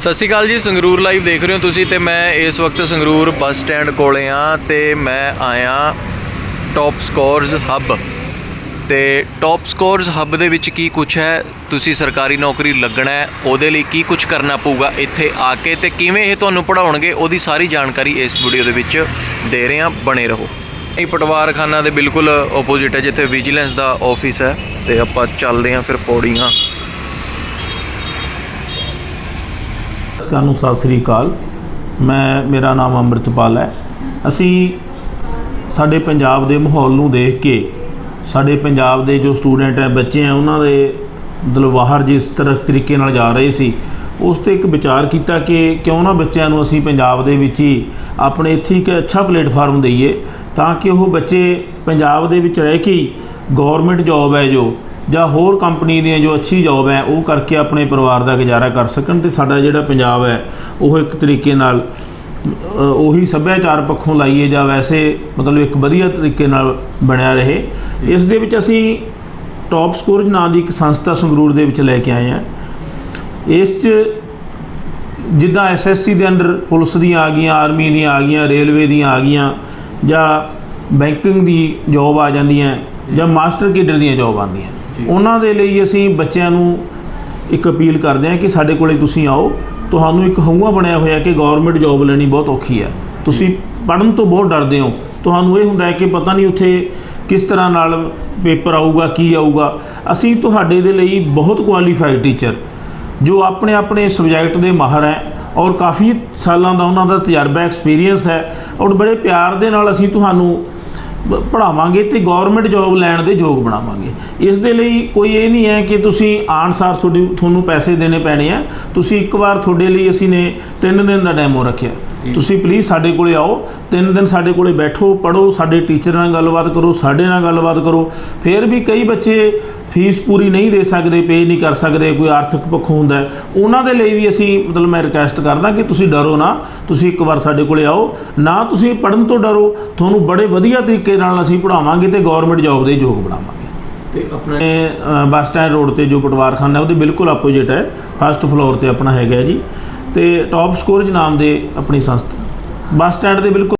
ਸਤਿ ਸ਼੍ਰੀ ਅਕਾਲ ਜੀ, ਸੰਗਰੂਰ ਲਾਈਵ ਦੇਖ ਰਹੇ ਹੋ ਤੁਸੀਂ ਤੇ ਮੈਂ ਇਸ ਵਕਤ ਸੰਗਰੂਰ ਬੱਸ ਸਟੈਂਡ ਕੋਲੇ ਆ ਤੇ ਮੈਂ ਆਇਆ ਟੌਪ ਸਕੋਰਸ ਹੱਬ ਤੇ ਟੌਪ ਸਕੋਰਸ ਹੱਬ ਦੇ ਵਿੱਚ ਕੀ ਕੁਝ ਹੈ? ਤੁਸੀਂ ਸਰਕਾਰੀ ਨੌਕਰੀ ਲੱਗਣਾ ਹੈ, ਉਹਦੇ ਲਈ ਕੀ ਕੁਝ ਕਰਨਾ ਪਊਗਾ? ਇੱਥੇ ਆ ਕੇ ਤੇ ਕਿਵੇਂ ਇਹ ਤੁਹਾਨੂੰ ਪੜਾਉਣਗੇ ਉਹਦੀ ਸਾਰੀ ਜਾਣਕਾਰੀ ਇਸ ਵੀਡੀਓ ਦੇ ਵਿੱਚ ਦੇ ਰਹੇ ਹਾਂ ਬਣੇ ਰਹੋ। ਇਹ ਪਟਵਾਰਖਾਨਾ ਦੇ ਬਿਲਕੁਲ ਆਪੋਜ਼ਿਟ ਹੈ, ਜਿੱਥੇ ਵਿਜੀਲੈਂਸ ਦਾ ਆਫਿਸ ਹੈ ਤੇ ਆਪਾਂ ਚੱਲਦੇ ਹਾਂ ਫਿਰ ਪੌੜੀਆਂ ਨਮਸਕਾਰ ਨੂੰ, ਸਤਿ ਸ੍ਰੀ ਅਕਾਲ। ਮੈਂ, ਮੇਰਾ ਨਾਮ ਅੰਮ੍ਰਿਤਪਾਲ ਹੈ। ਅਸੀਂ ਸਾਡੇ ਪੰਜਾਬ ਦੇ ਮਾਹੌਲ ਨੂੰ ਦੇਖ ਕੇ, ਸਾਡੇ ਪੰਜਾਬ ਦੇ ਜੋ ਸਟੂਡੈਂਟ ਹੈ, ਬੱਚੇ ਹੈ, ਉਹਨਾਂ ਦੇ ਦਿਲੋਂ ਬਾਹਰ ਜਿਸ ਤਰ੍ਹਾਂ ਤਰੀਕੇ ਨਾਲ ਜਾ ਰਹੇ ਸੀ, ਉਸ ਤੇ ਇੱਕ ਵਿਚਾਰ ਕੀਤਾ ਕਿ ਕਿਉਂ ਨਾ ਬੱਚਿਆਂ ਨੂੰ ਅਸੀਂ ਪੰਜਾਬ ਦੇ ਵਿੱਚ ਹੀ ਆਪਣੇ ਇੱਥੇ ਇੱਕ ਅੱਛਾ ਪਲੇਟਫਾਰਮ ਦਈਏ, ਤਾਂ ਕਿ ਉਹ ਬੱਚੇ ਪੰਜਾਬ ਦੇ ਵਿੱਚ ਰਹਿ ਕੇ ਹੀ ਗਵਰਨਮੈਂਟ ਜੌਬ ਹੈ ਜੋ ਜਾਂ ਹੋਰ ਕੰਪਨੀ ਦੀਆਂ ਜੋ ਅੱਛੀ ਜੌਬ ਹੈ, ਉਹ ਕਰਕੇ ਆਪਣੇ ਪਰਿਵਾਰ ਦਾ ਗੁਜ਼ਾਰਾ ਕਰ ਸਕਣ ਤੇ ਸਾਡਾ ਜਿਹੜਾ ਪੰਜਾਬ ਹੈ, ਉਹ ਇੱਕ ਤਰੀਕੇ ਨਾਲ ਉਹੀ ਸੱਭਿਆਚਾਰ ਪੱਖੋਂ ਲਾਈਏ ਜਾਂ ਵੈਸੇ ਮਤਲਬ ਇੱਕ ਵਧੀਆ ਤਰੀਕੇ ਨਾਲ ਬਣਿਆ ਰਹੇ। ਇਸ ਦੇ ਵਿੱਚ ਅਸੀਂ ਟੌਪ ਸਕੋਰਜ ਨਾਂ ਦੀ ਇੱਕ ਸੰਸਥਾ ਸੰਗਰੂਰ ਦੇ ਵਿੱਚ ਲੈ ਕੇ ਆਏ ਹਾਂ। ਇਸ 'ਚ ਜਿੱਦਾਂ ਐਸਐਸਸੀ ਦੇ ਅੰਡਰ ਪੁਲਿਸ ਦੀਆਂ ਆ ਗਈਆਂ ਆਰਮੀ ਦੀਆਂ ਆ ਗਈਆਂ ਰੇਲਵੇ ਦੀਆਂ ਆ ਗਈਆਂ, ਜਾਂ ਬੈਂਕਿੰਗ ਦੀ ਜੌਬ ਆ ਜਾਂਦੀਆਂ, ਜਾਂ ਮਾਸਟਰ ਕੇਡਰ ਦੀਆਂ ਜੌਬ ਆਉਂਦੀਆਂ। ਉਹਨਾਂ ਦੇ ਲਈ ਅਸੀਂ ਬੱਚਿਆਂ ਨੂੰ ਇੱਕ ਅਪੀਲ ਕਰਦੇ ਹਾਂ ਕਿ ਸਾਡੇ ਕੋਲੇ ਤੁਸੀਂ ਆਓ। ਤੁਹਾਨੂੰ ਇੱਕ ਹਊਆ ਬਣਿਆ ਹੋਇਆ ਕਿ ਗਵਰਨਮੈਂਟ ਜੌਬ ਲੈਣੀ ਬਹੁਤ ਔਖੀ ਹੈ। ਤੁਸੀਂ ਪੜਨ ਤੋਂ ਬਹੁਤ ਡਰਦੇ ਹੋ। ਤੁਹਾਨੂੰ ਇਹ ਹੁੰਦਾ ਹੈ ਕਿ ਪਤਾ ਨਹੀਂ ਉੱਥੇ ਕਿਸ ਤਰ੍ਹਾਂ ਨਾਲ ਪੇਪਰ ਆਊਗਾ ਕੀ ਆਊਗਾ। ਅਸੀਂ ਤੁਹਾਡੇ ਦੇ ਲਈ ਬਹੁਤ ਕੁਆਲੀਫਾਈਡ ਟੀਚਰ ਜੋ ਆਪਣੇ ਆਪਣੇ ਸਬਜੈਕਟ ਦੇ ਮਾਹਰ ਹੈ ਔਰ ਕਾਫੀ ਸਾਲਾਂ ਦਾ ਉਹਨਾਂ ਦਾ ਤਜਰਬਾ ਐਕਸਪੀਰੀਅੰਸ ਹੈ। ਔਰ ਬੜੇ ਪਿਆਰ ਦੇ ਨਾਲ ਅਸੀਂ ਤੁਹਾਨੂੰ ਬ- ਪੜ੍ਹਾਵਾਂਗੇ ਤੇ ਗਵਰਨਮੈਂਟ ਜੌਬ ਲੈਣ ਦੇ ਯੋਗ ਬਣਾਵਾਂਗੇ। ਇਸ ਦੇ ਲਈ ਕੋਈ ਇਹ ਨਹੀਂ ਹੈ ਕਿ ਤੁਸੀਂ ਆਨਸਾਰ ਤੁਹਾਡੀ ਤੁਹਾਨੂੰ ਪੈਸੇ ਦੇਣੇ ਪੈਣੇ ਆ। ਤੁਸੀਂ ਇੱਕ ਵਾਰ ਤੁਹਾਡੇ ਲਈ ਅਸੀਂ ਨੇ 3 ਦਿਨ ਦਾ ਡੈਮੋ ਰੱਖਿਆ। ਤੁਸੀਂ ਪਲੀਜ਼ ਸਾਡੇ ਕੋਲੇ ਆਓ ਤਿੰਨ ਦਿਨ ਸਾਡੇ ਕੋਲੇ ਬੈਠੋ ਪੜੋ ਸਾਡੇ ਟੀਚਰ ਨਾਲ ਗੱਲਬਾਤ ਕਰੋ ਸਾਡੇ ਨਾਲ ਗੱਲਬਾਤ ਕਰੋ। ਫਿਰ ਵੀ ਕਈ ਬੱਚੇ ਫੀਸ ਪੂਰੀ ਨਹੀਂ ਦੇ ਸਕਦੇ ਪੇ ਨਹੀਂ ਕਰ ਸਕਦੇ ਕੋਈ ਆਰਥਿਕ ਪੱਖੋਂ ਹੁੰਦਾ ਉਹਨਾਂ ਦੇ ਲਈ ਵੀ ਅਸੀਂ ਮਤਲਬ ਮੈਂ ਰਿਕਵੈਸਟ ਕਰਦਾ ਕਿ ਤੁਸੀਂ ਡਰੋ ਨਾ ਤੁਸੀਂ ਇੱਕ ਵਾਰ ਸਾਡੇ ਕੋਲੇ ਆਓ। ਨਾ ਤੁਸੀਂ ਪੜਨ ਤੋਂ ਡਰੋ ਤੁਹਾਨੂੰ ਬੜੇ ਵਧੀਆ ਤਰੀਕੇ ਨਾਲ ਅਸੀਂ ਪੜ੍ਹਾਵਾਂਗੇ ਤੇ ਗਵਰਨਮੈਂਟ ਜੌਬ ਦੇ ਯੋਗ ਬਣਾਵਾਂਗੇ। ਤੇ ਆਪਣਾ ਬੱਸ ਸਟੈਂਡ ਰੋਡ ਤੇ ਜੋ ਪਟਵਾਰਖਾਨਾ ਹੈ ਉਹਦੇ ਬਿਲਕੁਲ ਆਪੋਜ਼ਿਟ ਹੈ। ਫਸਟ ਫਲੋਰ ਤੇ ਆਪਣਾ ਹੈਗਾ ਜੀ। ਤੇ ਟੌਪ ਸਕੋਰਜ ਨਾਮ ਦੇ ਆਪਣੀ ਸੰਸਥਾ। ਬੱਸ ਸਟੈਂਡ ਦੇ ਬਿਲਕੁਲ